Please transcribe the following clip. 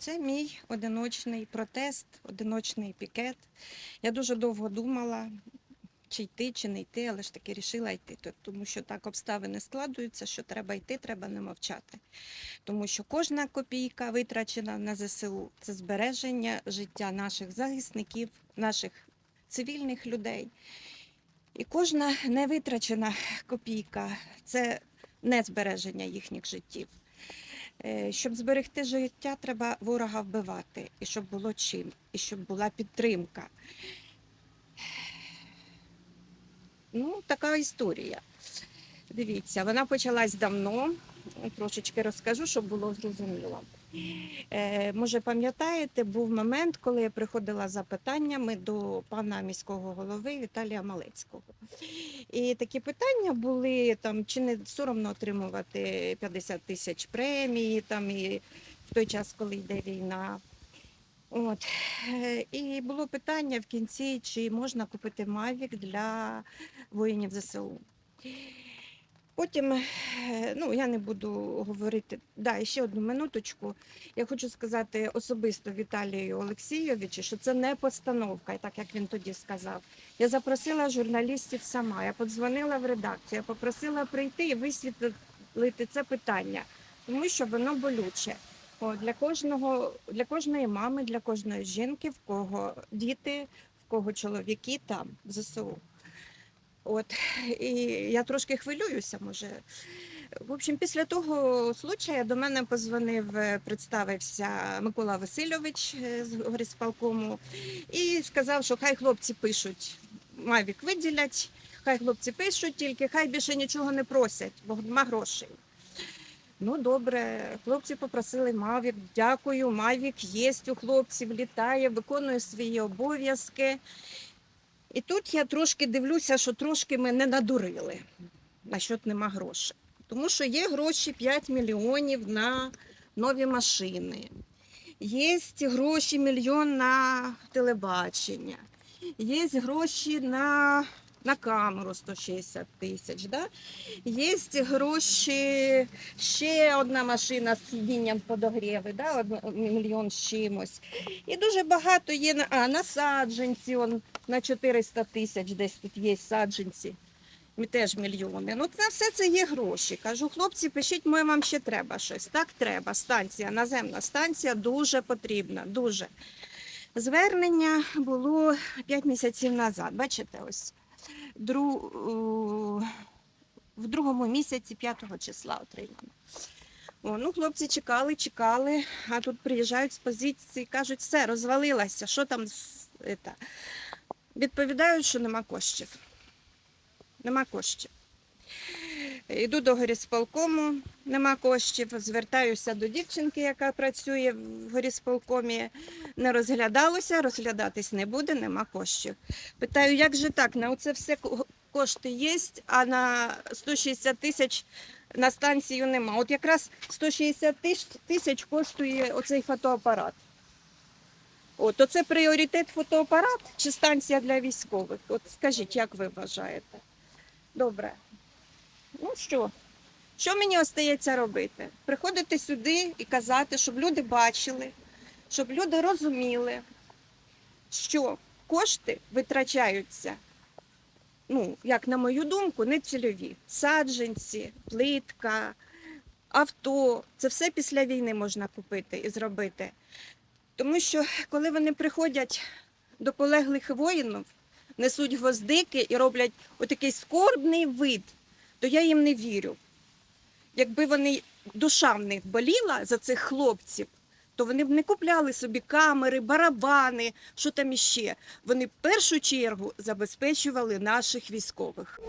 Оце мій одиночний протест, одиночний пікет. Я дуже довго думала, чи йти, чи не йти, але ж таки рішила йти, тому що так обставини складуються, що треба йти, треба не мовчати. Тому що кожна копійка витрачена на ЗСУ це збереження життя наших захисників, наших цивільних людей. І кожна невитрачена копійка це не збереження їхніх життів. Е, Щоб зберегти життя, треба ворога вбивати, і щоб було чим, і щоб була підтримка. Ну, така історія. Дивіться, вона почалась давно. Трошечки розкажу, щоб було зрозуміло. Е, може, пам'ятаєте, був момент, коли я приходила за питаннями до пана міського голови Віталія Малецького. І такі питання були там, чи не соромно отримувати 50 тисяч премії, там і в той час, коли йде війна. От. Е, І було питання в кінці, чи можна купити Мавік для воїнів ЗСУ. Потім, е, ну я не буду говорити, да, ще одну минуточку. Я хочу сказати особисто Віталію Олексійовичу, що це не постановка, так як він тоді сказав. Я запросила журналістів сама, я подзвонила в редакцію, я попросила прийти і висвітлити це питання, тому що воно болюче. О, для кожного, для кожної мами, для кожної жінки, в кого діти, в кого чоловіки там в ЗСУ. От і я трошки хвилююся, може. В общем, після того случая до мене позвонив, е, представився Микола Васильович е, з горисполкому і сказав, що хай хлопці пишуть, Мавік виділять, хай хлопці пишуть, тільки хай більше нічого не просять, бо нема грошей. Ну, добре, хлопці попросили Мавік. Дякую, Мавік є у хлопців, літає, виконує свої обов'язки. І тут я трошки дивлюся, що трошки ми не надурили, на що нема грошей. Тому що є гроші 5 мільйонів на нові машини, є гроші мільйон на телебачення, є гроші на, на камеру 160 тисяч. Да? Є гроші, ще одна машина з сидінням подогріви, да? мільйон з чимось. І дуже багато є а, насадженці. На 400 тисяч десь тут є саджанці. Ми теж мільйони. Ну, це все це є гроші. Кажу, хлопці, пишіть, ми вам ще треба щось. Так треба. Станція, наземна станція дуже потрібна. Дуже. Звернення було 5 місяців назад. Бачите, ось дру, в другому місяці 5 числа отримано. О, ну, хлопці чекали, чекали, а тут приїжджають з позиції, кажуть, все, розвалилося, що там ета. Відповідають, що нема коштів. Нема коштів. Йду до горісполкому, нема коштів. Звертаюся до дівчинки, яка працює в горісполкомі. Не розглядалося, розглядатись не буде, нема коштів. Питаю, як же так? На оце все кошти є, а на 160 тисяч на станцію нема. От якраз 160 тисяч- тисяч коштує оцей фотоапарат. От, то це пріоритет фотоапарат чи станція для військових? От скажіть, як ви вважаєте? Добре. Ну що? Що мені остається робити? Приходити сюди і казати, щоб люди бачили, щоб люди розуміли, що кошти витрачаються, ну, як на мою думку, не цільові. Саджанці, плитка, авто це все після війни можна купити і зробити. Тому що коли вони приходять до полеглих воїнів, несуть гвоздики і роблять отакий скорбний вид, то я їм не вірю. Якби вони душа в них боліла за цих хлопців, то вони б не купляли собі камери, барабани, що там іще. Вони в першу чергу забезпечували наших військових.